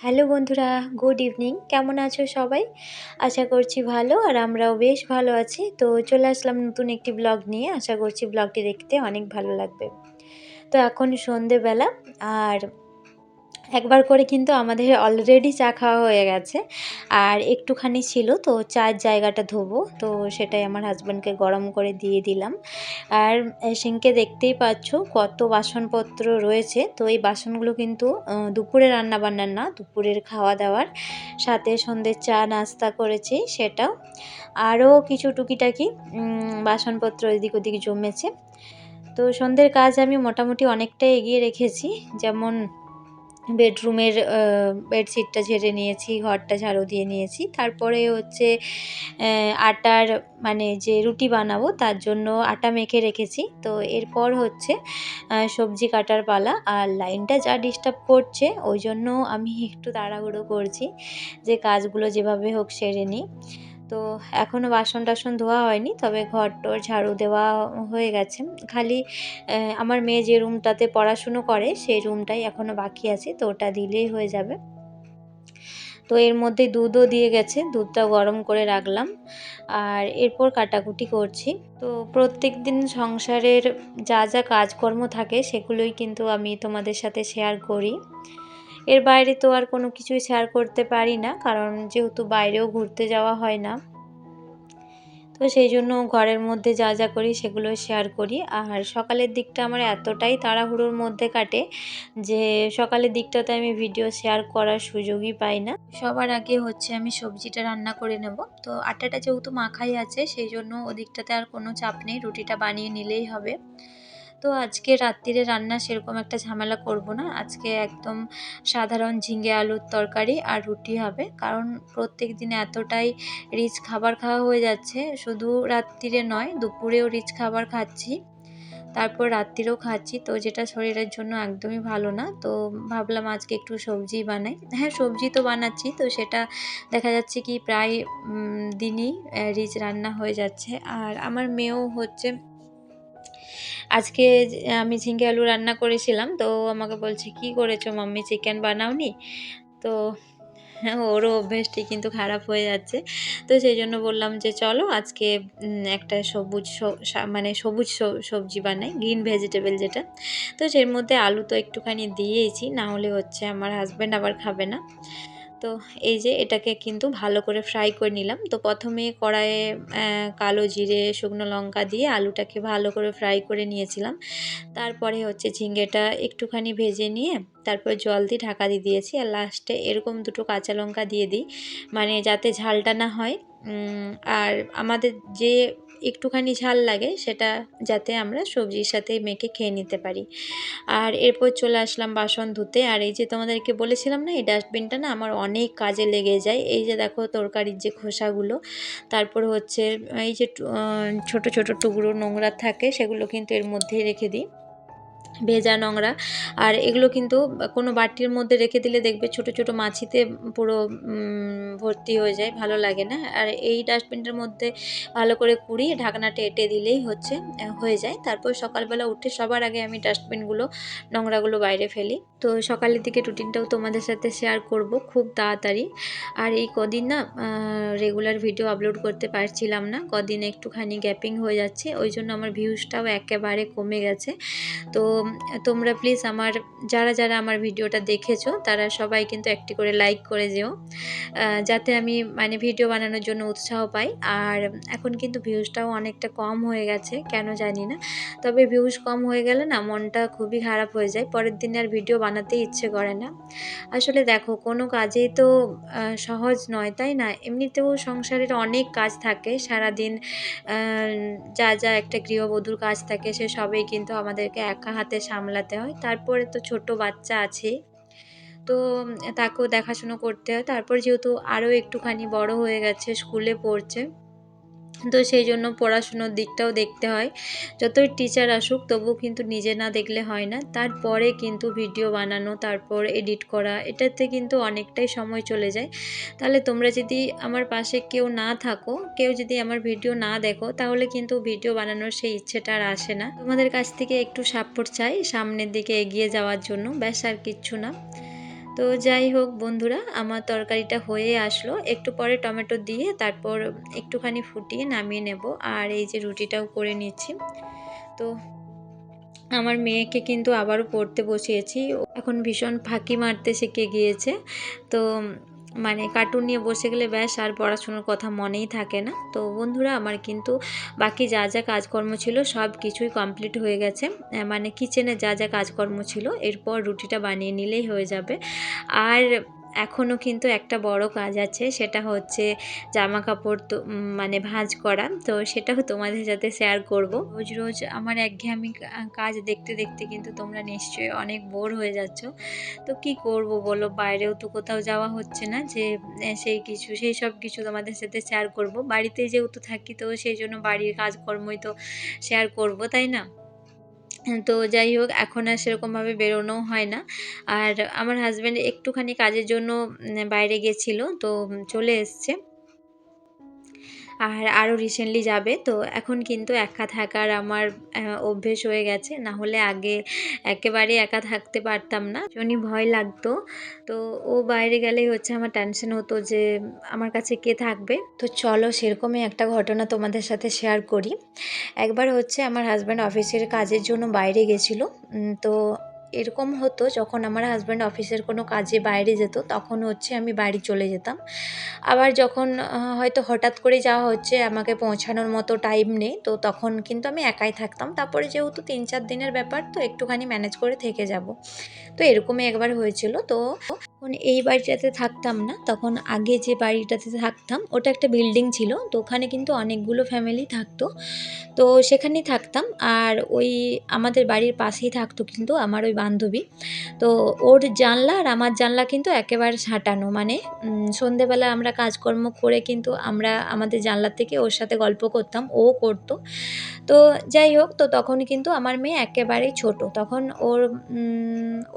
Hello বন্ধুরা, good evening. কেমন আছো সবাই? আশা করছি ভালো আর আমরাও বেশ ভালো আছি। তো চলে আসলাম নতুন একটি ব্লগ নিয়ে। আশা করছি ব্লগটি দেখতে অনেক ভালো লাগবে। তো এখন সন্ধেবেলা আর একবার করে কিন্তু আমাদের অলরেডি চা খাওয়া হয়ে গেছে। আর একটুখানি ছিল, তো চায়ের জায়গাটা ধোবো, তো সেটাই আমার হাজব্যান্ডকে গরম করে দিয়ে দিলাম। আর সিংকে দেখতেই পাচ্ছ কত বাসনপত্র রয়েছে। তো এই বাসনগুলো কিন্তু দুপুরে রান্না বান্নার না, দুপুরের খাওয়া দাওয়ার সাথে সন্ধ্যের চা নাস্তা করেছি সেটাও। আরও কিছু টুকিটাকি বাসনপত্র এদিক ওদিক জমেছে। তো সন্ধ্যের কাজ আমি মোটামুটি অনেকটাই এগিয়ে রেখেছি। যেমন বেডরুমের বেডশিটটা ঝেড়ে নিয়েছি, ঘরটা ঝাড়ু দিয়ে নিয়েছি। তারপরে হচ্ছে আটার মানে যে রুটি বানাবো তার জন্য আটা মেখে রেখেছি। তো এরপর হচ্ছে সবজি কাটার পালা আর লাইনটা যা ডিস্টার্ব করছে ওই জন্য আমি একটু তাড়াহুড়ো করছি যে কাজগুলো যেভাবে হোক সেরে নিই। তো এখনও বাসন টাসন ধোয়া হয়নি, তবে ঘর টর ঝাড়ু দেওয়া হয়ে গেছে। খালি আমার মেয়ে যে রুমটাতে পড়াশুনো করে, সেই রুমটাই এখনও বাকি আছে, তো ওটা দিলেই হয়ে যাবে। তো এর মধ্যে দুধও দিয়ে গেছে, দুধটা গরম করে রাখলাম, আর এরপর কাটাকুটি করছি। তো প্রত্যেক দিন সংসারের যা যা কাজকর্ম থাকে, সেগুলোই কিন্তু আমি তোমাদের সাথে শেয়ার করি। এর বাইরে তো আর কোনো কিছুই শেয়ার করতে পারি না, কারণ যেহেতু বাইরেও ঘুরতে যাওয়া হয় না। তো সেই জন্য ঘরের মধ্যে যা যা করি সেগুলো শেয়ার করি। আর সকালের দিকটা আমার এতটাই তাড়াহুড়োর মধ্যে কাটে যে সকালের দিকটাতে আমি ভিডিও শেয়ার করার সুযোগই পাই না। সবার আগে হচ্ছে আমি সবজিটা রান্না করে নেব। তো আটাটা যেহেতু মাখাই আছে, সেই জন্য ওদিকটাতে আর কোনো চাপ নেই, রুটিটা বানিয়ে নিলেই হবে। তো আজকে রাত্রিরে রান্না সেরকম একটা ঝামেলা করব না। আজকে একদম সাধারণ ঝিঙে আলুর তরকারি আর রুটি হবে। কারণ প্রত্যেক দিন এতটাই রিচ খাবার খাওয়া হয়ে যাচ্ছে। শুধু রাত্রিরে নয়, দুপুরেও রিচ খাবার খাচ্ছি। তারপর রাত্রিরেও খাচ্ছি। তো যেটা শরীরের জন্য একদমই ভালো না। তো ভাবলাম আজকে একটু সবজি বানাই। হ্যাঁ সবজি তো বানাচ্ছি। তো সেটা দেখা যাচ্ছে কি প্রায় দিনই রিচ রান্না হয়ে যাচ্ছে। আর আমার মেয়েও হচ্ছে আজকে আমি ঝিঙ্গে আলু রান্না করেছিলাম, তো আমাকে বলছে, কি করেছ মাম্মি? চিকেন বানাওনি? তো ওরও অভ্যেসটি কিন্তু খারাপ হয়ে যাচ্ছে। তো সেই জন্য বললাম যে, চলো আজকে একটা সবুজ মানে সবুজ সবজি বানাই, গ্রিন ভেজিটেবল যেটা। তো সেই মধ্যে আলু তো একটুখানি দিয়েইছি, না হলে হচ্ছে আমার হাজব্যান্ড আবার খাবে না। তো এই যে এটাকে কিন্তু ভালো করে ফ্রাই করে নিলাম। তো প্রথমে কড়াইয়ে কালো জিরে, শুকনো লঙ্কা দিয়ে আলুটাকে ভালো করে ফ্রাই করে নিয়েছিলাম। তারপরে হচ্ছে ঝিঙ্গেটা একটুখানি ভেজে নিয়ে তারপর জল দিয়ে ঢাকা দিয়ে দিয়েছি। আর লাস্টে এরকম দুটো কাঁচা লঙ্কা দিয়ে দিই। মানে যাতে ঝালটা না হয়। আর আমাদের যে একটুখানি ঝাল লাগে, সেটা যাতে আমরা সবজির সাথে মেখে খেয়ে নিতে পারি। আর এরপর চলে আসলাম বাসন ধুতে। আর এই যে তোমাদেরকে বলেছিলাম না, এই ডাস্টবিনটা না আমার অনেক কাজে লেগে যায়। এই যে দেখো তরকারির যে খোসাগুলো, তারপর হচ্ছে এই যে ছোট ছোট টুকরো নোংরা থাকে, সেগুলো কিন্তু এর মধ্যেই রেখে দিই। ভেজা নোংরা। আর এগুলো কিন্তু কোনো বাটির মধ্যে রেখে দিলে দেখবে ছোট ছোট মাছিতে পুরো ভর্তি হয়ে যায়, ভালো লাগে না। আর এই ডাস্টবিনটার মধ্যে ভালো করে কুড়িয়ে ঢাকনাটা এঁটে দিলেই হচ্ছে, হয়ে যায়। তারপর সকালবেলা উঠে সবার আগে আমি ডাস্টবিনগুলো, নোংরাগুলো বাইরে ফেলি। তো সকালের দিকে রুটিনটাও তোমাদের সাথে শেয়ার করব খুব তাড়াতাড়ি। আর এই কদিন না রেগুলার ভিডিও আপলোড করতে পারছিলাম না। কদিন একটুখানি গ্যাপিং হয়ে যাচ্ছে, ওই জন্য আমার ভিউজটাও একেবারে কমে গেছে। তো তোমরা প্লিজ আমার, যারা যারা আমার ভিডিওটা দেখেছ, তারা সবাই কিন্তু একটি করে লাইক করে যেও। যাতে আমি মানে ভিডিও বানানোর জন্য উৎসাহ পাই। আর এখন কিন্তু ভিউজটাও অনেকটা কম হয়ে গেছে, কেন জানি না। তবে ভিউজ কম হয়ে গেলে না মনটা খুবই খারাপ হয়ে যায়। পরের দিনে আর ভিডিও বানাতেই ইচ্ছে করে না। আসলে দেখো, কোনো কাজেই তো সহজ নয়, তাই না? এমনিতেও সংসারের অনেক কাজ থাকে। সারাদিন যা যা একটা গৃহবধূর কাজ থাকে, সে সবই কিন্তু আমাদেরকে একা হাতে সামলাতে হয়। তারপরে তো ছোট বাচ্চা আছে। তো তাকেও দেখাশুনো করতে হয়। তারপর যেহেতু আরও একটুখানি বড় হয়ে গেছে, স্কুলে পড়ছে তো সেই জন্য পড়াশুনোর দিকটাও দেখতে হয়। যতই টিচার আসুক তবু কিন্তু নিজে না দেখলে হয় না। তারপরে কিন্তু ভিডিও বানানো, তারপর এডিট করা, এটাতে কিন্তু অনেকটাই সময় চলে যায়। তাহলে তোমরা যদি আমার পাশে কেউ না থাকো, কেউ যদি আমার ভিডিও না দেখো, তাহলে কিন্তু ভিডিও বানানোর সেই ইচ্ছেটা আর আসে না। তোমাদের কাছ থেকে একটু সাপোর্ট চাই, সামনের দিকে এগিয়ে যাওয়ার জন্য। ব্যাস আর কিচ্ছু না। তো যাই হোক বন্ধুরা, আমার তরকারিটা হয়ে আসলো। একটু পরে টমেটো দিয়ে তারপর একটুখানি ফুটিয়ে নামিয়ে নেব। আর এই যে রুটিটাও করে নিচ্ছি। তো আমার মেয়েকে কিন্তু আবারও পড়তে বসিয়েছি। এখন ভীষণ ফাঁকি মারতে শিখে গিয়েছে। তো মানে কার্টুন নিয়ে বসে গেলে ব্যাস আর পড়াশোনার কথা মনেই থাকে না। তো বন্ধুরা, আমার কিন্তু বাকি যা যা কাজকর্ম ছিল সব কিছুই কমপ্লিট হয়ে গেছে। মানে কিচেনে যা যা কাজকর্ম ছিল, এরপর রুটিটা বানিয়ে নিলেই হয়ে যাবে। আর এখনও কিন্তু একটা বড় কাজ আছে, সেটা হচ্ছে জামা কাপড় তো মানে ভাঁজ করা। তো সেটাও তোমাদের সাথে শেয়ার করব। রোজ রোজ আমার একঘেয়েমি কাজ দেখতে দেখতে কিন্তু তোমরা নিশ্চয়ই অনেক বোর হয়ে যাচ্ছ। তো কি করব বলো? বাইরেও তো কোথাও যাওয়া হচ্ছে না, যে সেই কিছু, সেই সব কিছু তোমাদের সাথে শেয়ার করব। বাড়িতে যেহেতু থাকি, তো সেই জন্য বাড়ির কাজকর্মই তো শেয়ার করব, তাই না? তো যাই হোক, এখন আর সেরকমভাবে বেরোনোও হয় না। আর আমার হাজব্যান্ড একটুখানি কাজের জন্য বাইরে গেছিল, তো চলে এসছে। আর আরও রিসেন্টলি যাবে। তো এখন কিন্তু একা থাকার আমার অভ্যেস হয়ে গেছে। না হলে আগে একেবারে একা থাকতে পারতাম না। ভীষণই ভয় লাগতো। তো ও বাইরে গেলেই হচ্ছে আমার টেনশন হতো যে আমার কাছে কে থাকবে। তো চলো সেরকমই একটা ঘটনা তোমাদের সাথে শেয়ার করি। একবার হচ্ছে আমার হাজব্যান্ড অফিসের কাজের জন্য বাইরে গেছিল। তো এরকম হতো যখন আমার হাজব্যান্ড অফিসের কোনো কাজে বাইরে যেত, তখন হচ্ছে আমি বাড়ি চলে যেতাম। আবার যখন হয়তো হঠাৎ করে যাওয়া হচ্ছে, আমাকে পৌঁছানোর মতো টাইম নেই, তো তখন কিন্তু আমি একাই থাকতাম। তারপরে যেহেতু তিন চার দিনের ব্যাপার, তো একটুখানি ম্যানেজ করে থেকে যাব। তো এরকমই একবার হয়েছিল। তো তখন এই বাড়িটাতে থাকতাম না, তখন আগে যে বাড়িটাতে থাকতাম, ওটা একটা বিল্ডিং ছিল, তো ওখানে কিন্তু অনেকগুলো ফ্যামিলি থাকতো। তো সেখানেই থাকতাম। আর ওই আমাদের বাড়ির পাশেই থাকতো কিন্তু আমার ওই বান্ধবী। তো ওর জানলা আর আমার জানলা কিন্তু একেবারে ছাঁটানো মানে সন্ধেবেলা আমরা কাজকর্ম করে কিন্তু আমরা আমাদের জানলা থেকে ওর সাথে গল্প করতাম, ও করতো। তো যাই হোক, তো তখন কিন্তু আমার মেয়ে একেবারেই ছোট। তখন ওর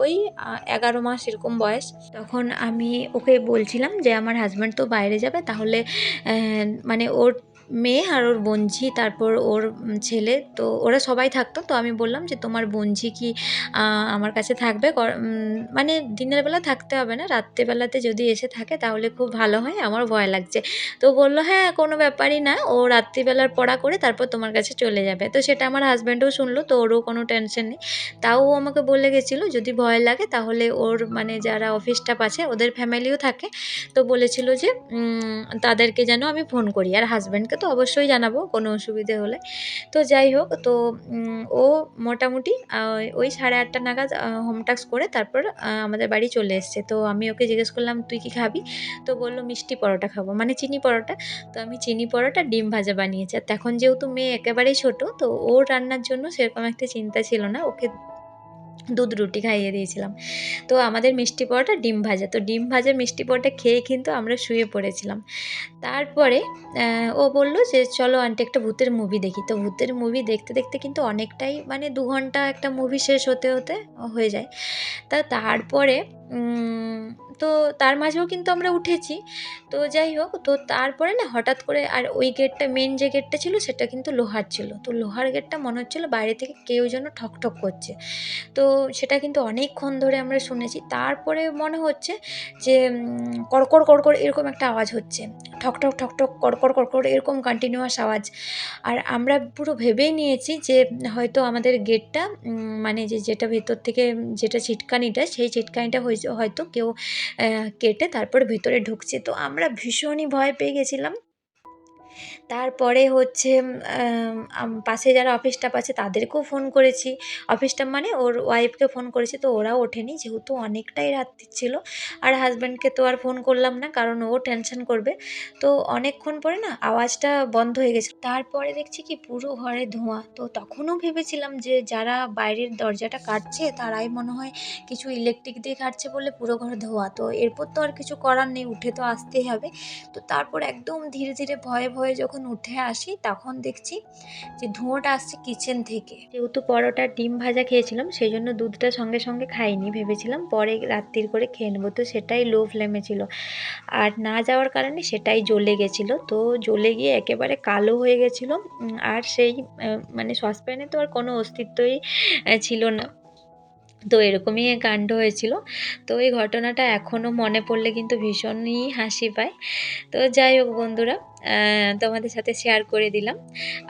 ওই এগারো মাস এরকম বয়স। তখন আমি ওকে বলছিলাম যে, আমার হাজব্যান্ড তো বাইরে যাবে, তাহলে মানে ওর মেয়ে আর ওর বোনঝি তারপর ওর ছেলে। তো ওরা সবাই থাকতো। তো আমি বললাম যে, তোমার বঞ্জি কি আমার কাছে থাকবে? মানে দিনের বেলা থাকতে হবে না। রাত্রেবেলাতে যদি এসে থাকে, তাহলে খুব ভালো হয়। আমার ভয় লাগছে। তো বলল হ্যাঁ কোনো ব্যাপারই না। ও রাত্রিবেলার পড়া করে তারপর তোমার কাছে চলে যাবে। তো সেটা আমার হাজব্যান্ডও শুনলো। তো ওরও কোনো টেনশন নেই। তাও ও আমাকে বলে গেছিল, যদি ভয় লাগে, তাহলে ওর মানে যারা অফিস স্টাফ আছে, ওদের ফ্যামিলিও থাকে। তো বলেছিল যে তাদেরকে যেন আমি ফোন করি। আর হাজব্যান্ডকে তো অবশ্যই জানাব কোনো অসুবিধে হলে। তো যাই হোক, তো ও মোটামুটি ওই সাড়ে আটটা নাগাদ হোম টাস্ক করে তারপর আমাদের বাড়ি চলে এসছে। তো আমি ওকে জিজ্ঞেস করলাম, তুই কি খাবি? তো বলল, মিষ্টি পরোটা খাব। মানে চিনি পরোটা। তো আমি চিনি পরোটা, ডিম ভাজা বানিয়েছি। আর তখন যেহেতু মেয়ে একেবারেই ছোট, তো ওর রান্নার জন্য সেরকম একটা চিন্তা ছিল না। ওকে দুধ রুটি খাইয়ে দিয়েছিলাম। তো আমাদের মিষ্টি পরোটা ডিম ভাজা। তো ডিম ভাজা মিষ্টি পরোটা খেয়ে কিন্তু আমরা শুয়ে পড়েছিলাম। তারপরে ও বলল যে, চলো আন্টি একটা ভূতের মুভি দেখি। তো ভূতের মুভি দেখতে দেখতে কিন্তু অনেকটাই মানে দু ঘণ্টা একটা মুভি শেষ হতে হতে হয়ে যায়। তা তারপরে তো তার মাঝেও কিন্তু আমরা উঠেছি। তো যাই হোক তো তারপরে না হঠাৎ করে আর ওই গেটটা মেন যে গেটটা ছিল সেটা কিন্তু লোহার ছিল। তো লোহার গেটটা মনে হচ্ছিল বাইরে থেকে কেউ যেন ঠকঠক ঠক করছে। তো সেটা কিন্তু অনেকক্ষণ ধরে আমরা শুনেছি। তারপরে মনে হচ্ছে যে কড়কড় কড়কড় এরকম একটা আওয়াজ হচ্ছে। ঠক ঠকঠক ঠক ঠক কড়কড় কড়কড় এরকম কন্টিনিউয়াস আওয়াজ। আর আমরা পুরো ভেবেই নিয়েছি যে হয়তো আমাদের গেটটা মানে যে যেটা ভেতর থেকে যেটা ছিটকানিটা, সেই ছিটকানিটা হয়তো কেউ কেটে তারপরে ভেতরে ঢুকছে। তো আমরা ভীষণই ভয় পেয়ে গেছিলাম। তারপরে হচ্ছে পাশে যারা অফিস স্টাফ আছে তাদেরকেও ফোন করেছি। অফিস স্টাফ মানে ওর ওয়াইফকে ফোন করেছি তো ওরাও ওঠেনি যেহেতু অনেকটাই রাত্রি ছিল। আর হাজব্যান্ডকে তো আর ফোন করলাম না কারণ ও টেনশন করবে। তো অনেকক্ষণ পরে না আওয়াজটা বন্ধ হয়ে গেছে। তারপরে দেখছি কি পুরো ঘরে ধোঁয়া। তো তখনও ভেবেছিলাম যে যারা বাইরের দরজাটা কাটছে তারাই মনে হয় কিছু ইলেকট্রিক দিয়ে কাটছে বলে পুরো ঘরে ধোঁয়া। তো এরপর তো আর কিছু করার নেই, উঠে তো আসতেই হবে। তো তারপর একদম ধীরে ধীরে ভয়ে ভয়ে যখন উঠে আসি, তখন দেখছি যে ধোঁয়াটা আসছে কিচেন থেকে। যেহেতু পরোটা, ডিম ভাজা খেয়েছিলাম সেই জন্য দুধটা সঙ্গে সঙ্গে খাইনি। ভেবেছিলাম পরে রাত্রির করে খেয়ে নেব। তো সেটাই লো ফ্লেমে ছিল। আর না যাওয়ার কারণে সেটাই জ্বলে গেছিল। তো জ্বলে গিয়ে একেবারে কালো হয়ে গেছিল। আর সেই মানে সসপ্যানে তো আর কোনো অস্তিত্বই ছিল না। তো এরকমই কাণ্ড হয়েছিল। তো এই ঘটনাটা এখনও মনে পড়লে কিন্তু ভীষণই হাসি পায়। তো যাই হোক বন্ধুরা তোমাদের সাথে শেয়ার করে দিলাম।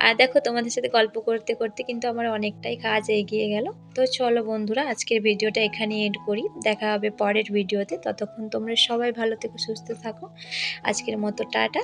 আর দেখো, তোমাদের সাথে গল্প করতে করতে কিন্তু আমার অনেকটাই কাজ এগিয়ে গেল। তো চলো বন্ধুরা, আজকের ভিডিওটা এখানে এড করি। দেখা হবে পরের ভিডিওতে। ততক্ষণ তোমরা সবাই ভালো থেকো, সুস্থ থাকো। আজকের মতো টাটা।